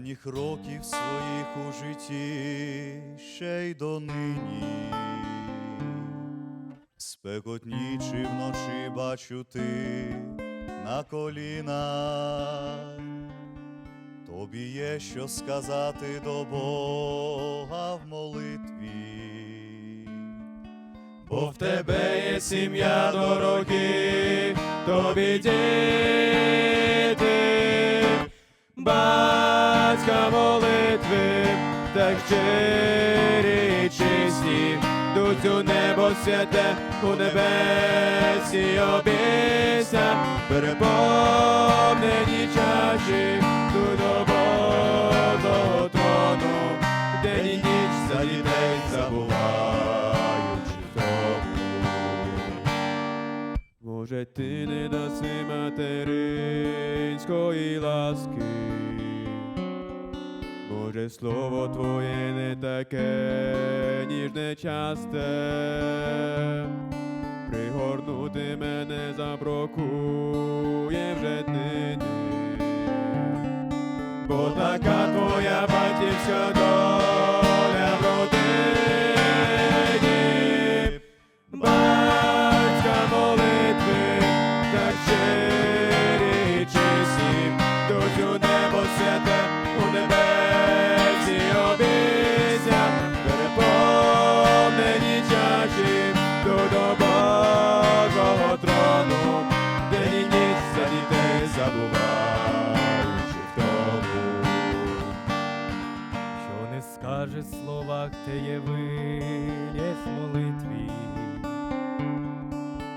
останніх років своїх у житті ще й донині. Спекотнічі вночі бачу ти на колінах. Тобі є що сказати до Бога в молитві. Бо в тебе є сім'я дорогі, тобі діти, батька молитви, так щирі й чисті, Дуть у небо святе, у небесі обійся, переповнені чаші, до Божого трону, день і ніч за дітей забуваючи тому. Може, ти не даси материнської ласки, Може, слово твоє не таке ніжне часте, пригорнути мене забракує вже нині, бо така твоя батьківська доля в родині, батька молитви, так щирі чисті, у небо святе, не скаже словах, те є вилєсь молитві,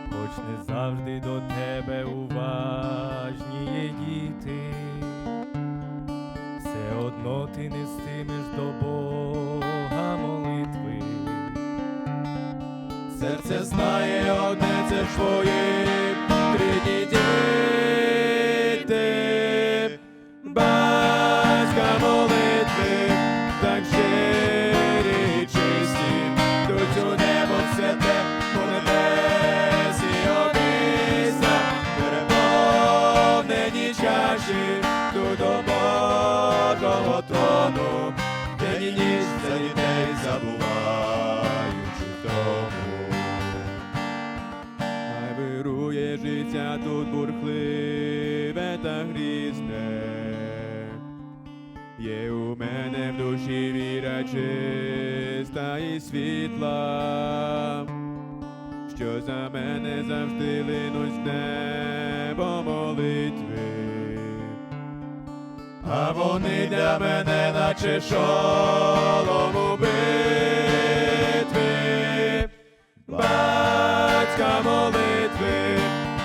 хоч не завжди до тебе уважні є діти, все одно ти не стимеш до Бога молитви. Серце знає одне це твої рідні діти, чаші, тут до Божого трону, день і ніч за дітей забуваючи в тому. Хай вирує життя тут бурхливе та грізне. Є у мене в душі віра чиста і світла, що за мене завжди линуть з небо молитви. А вони для мене, наче шолом у битві, батька молитви,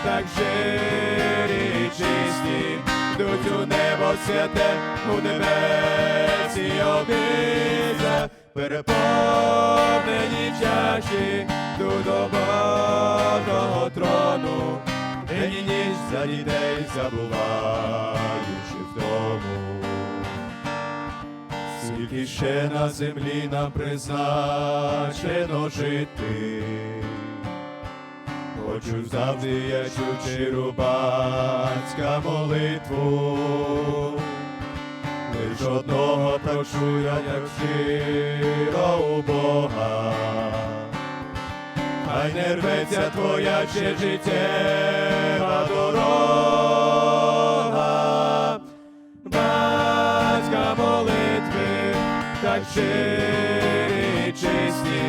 так щирі й чисті, Дуть у небо святе, у небесі обійся, переповнені чаші, до Божого трону, день і ніч за дітей забуваючи Скільки ще на землі нам призначено жити, Хочу завжди я чуть щиру батька молитву, лиш одного прошу я так щиро у Бога, хай не рветься твоя ще життєва дорога, й чисті,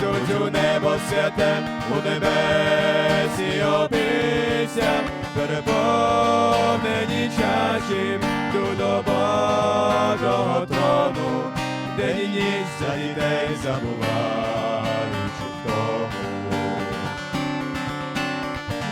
Дуть у небо святе, у небесі обійся, переповнені чаші, ду до Божого трону, день і ніч за дітей забуваючи в тому.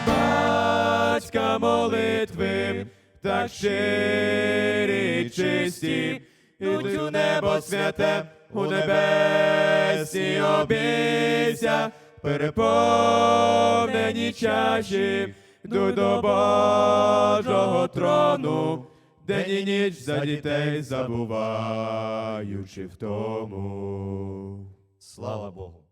Батька молитви, так щирі чисті, Ідуть у небо святе, у небесі обійся, переповнені чаші, йду до Божого трону, день і ніч за дітей забуваючи в тому. Слава Богу!